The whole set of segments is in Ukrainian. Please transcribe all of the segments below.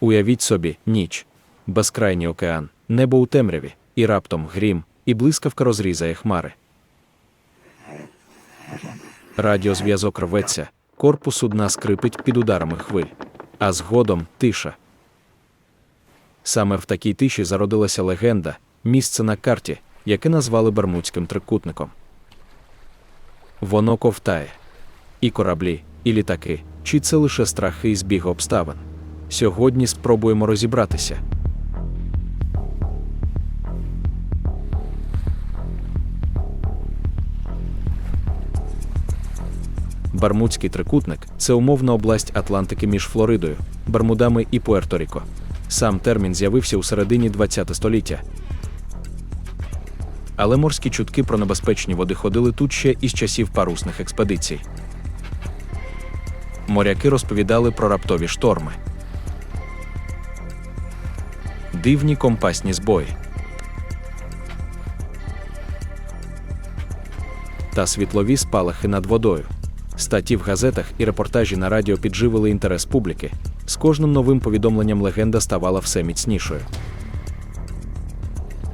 Уявіть собі, ніч, безкрайній океан, небо у темряві, і раптом грім, і блискавка розрізає хмари. Радіозв'язок рветься, корпус судна скрипить під ударами хвиль, а згодом тиша. Саме в такій тиші зародилася легенда, місце на карті, яке назвали Бермудським трикутником. Воно ковтає. І кораблі, і літаки, чи це лише страхи і збіг обставин. Сьогодні спробуємо розібратися. Бермудський трикутник це умовна область Атлантики між Флоридою, Бермудами і Пуерто-Ріко. Сам термін з'явився у середині ХХ століття. Але морські чутки про небезпечні води ходили тут ще із часів парусних експедицій. Моряки розповідали про раптові шторми, дивні компасні збої та світлові спалахи над водою. Статті в газетах і репортажі на радіо підживили інтерес публіки. З кожним новим повідомленням легенда ставала все міцнішою.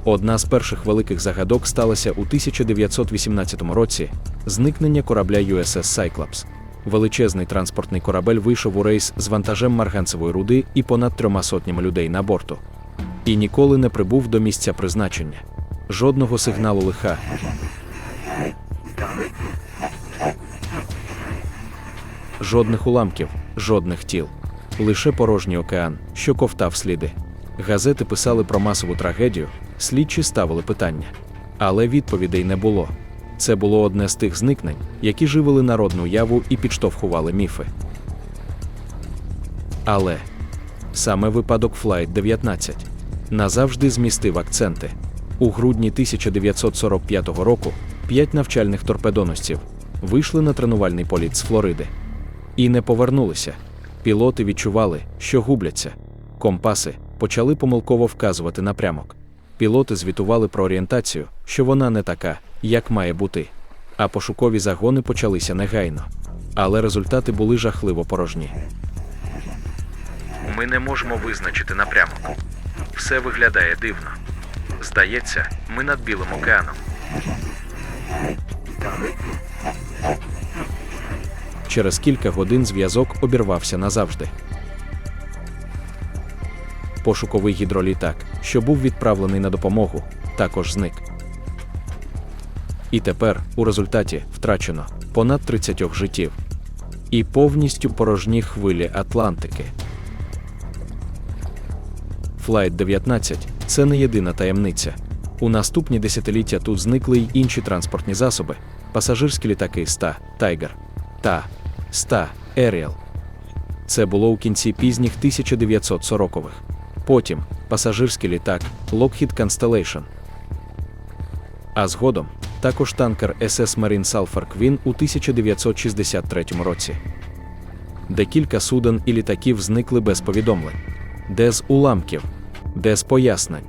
Одна з перших великих загадок сталася у 1918 році зникнення корабля USS Cyclops. Величезний транспортний корабель вийшов у рейс з вантажем марганцевої руди і понад трьома сотнями людей на борту. І ніколи не прибув до місця призначення. Жодного сигналу лиха. Жодних уламків, жодних тіл. Лише порожній океан, що ковтав сліди. Газети писали про масову трагедію, слідчі ставили питання. Але відповідей не було. Це було одне з тих зникнень, які живили народну яву і підштовхували міфи. Але саме випадок Flight 19 назавжди змістив акценти. У грудні 1945 року п'ять навчальних торпедоносців вийшли на тренувальний політ з Флориди і не повернулися. Пілоти відчували, що губляться. Компаси почали помилково вказувати напрямок. Пілоти звітували про орієнтацію, що вона не така, як має бути. А пошукові загони почалися негайно. Але результати були жахливо порожні. Ми не можемо визначити напрямок. Все виглядає дивно. Здається, ми над Білим океаном. Через кілька годин зв'язок обірвався назавжди. Пошуковий гідролітак, що був відправлений на допомогу, також зник. І тепер, у результаті, втрачено понад 30 життів і повністю порожні хвилі Атлантики. Флайт 19 це не єдина таємниця. У наступні десятиліття тут зникли й інші транспортні засоби, пасажирські літаки ста Тайгер та ста Еріал. Це було у кінці пізніх 1940-х. Потім пасажирський літак Lockheed Constellation. А згодом також танкер SS Marine Sulphur Queen у 1963 році. Декілька суден і літаків зникли без повідомлень, де з уламків, де з пояснень.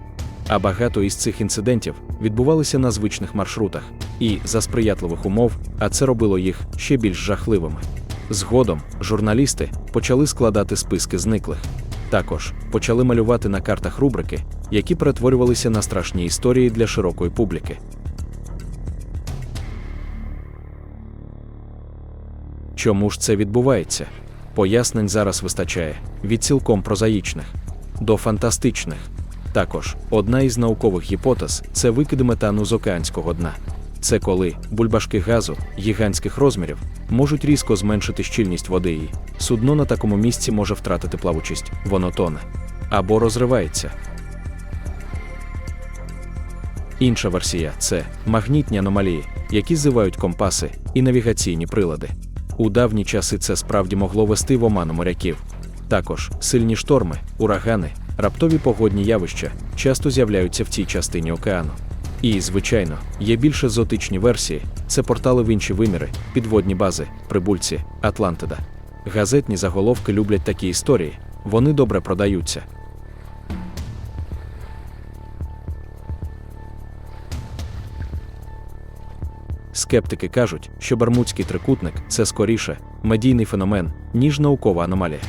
А багато із цих інцидентів відбувалися на звичних маршрутах і за сприятливих умов, а це робило їх ще більш жахливими. Згодом журналісти почали складати списки зниклих. Також почали малювати на картах рубрики, які перетворювалися на страшні історії для широкої публіки. Чому ж це відбувається? Пояснень зараз вистачає від цілком прозаїчних до фантастичних. Також одна із наукових гіпотез це викиди метану з океанського дна. Це коли бульбашки газу гігантських розмірів можуть різко зменшити щільність води і судно на такому місці може втратити плавучість, воно тоне або розривається. Інша версія це магнітні аномалії, які зивають компаси і навігаційні прилади. У давні часи це справді могло вести в оману моряків. Також сильні шторми, урагани, раптові погодні явища часто з'являються в цій частині океану. І, звичайно, є більш езотичні версії: це портали в інші виміри, підводні бази, прибульці, Атлантида. Газетні заголовки люблять такі історії, вони добре продаються. Скептики кажуть, що Бермудський трикутник це скоріше медійний феномен, ніж наукова аномалія.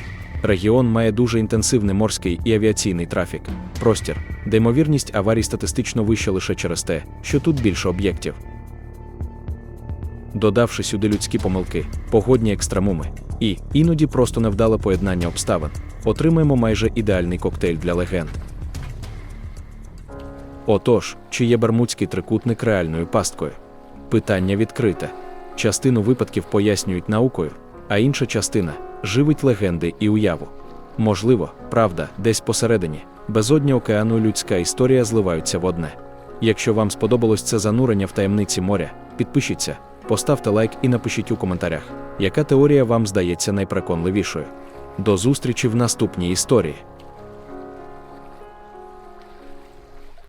Регіон має дуже інтенсивний морський і авіаційний трафік, простір, де ймовірність аварій статистично вища лише через те, що тут більше об'єктів. Додавши сюди людські помилки, погодні екстремуми і іноді просто невдале поєднання обставин, отримаємо майже ідеальний коктейль для легенд. Отож, чи є Бермудський трикутник реальною пасткою? Питання відкрите. Частину випадків пояснюють наукою, а інша частина живить легенди і уяву. Можливо, правда, десь посередині, безодня океану людська історія зливаються в одне. Якщо вам сподобалось це занурення в таємниці моря, підпишіться, поставте лайк і напишіть у коментарях, яка теорія вам здається найпереконливішою. До зустрічі в наступній історії.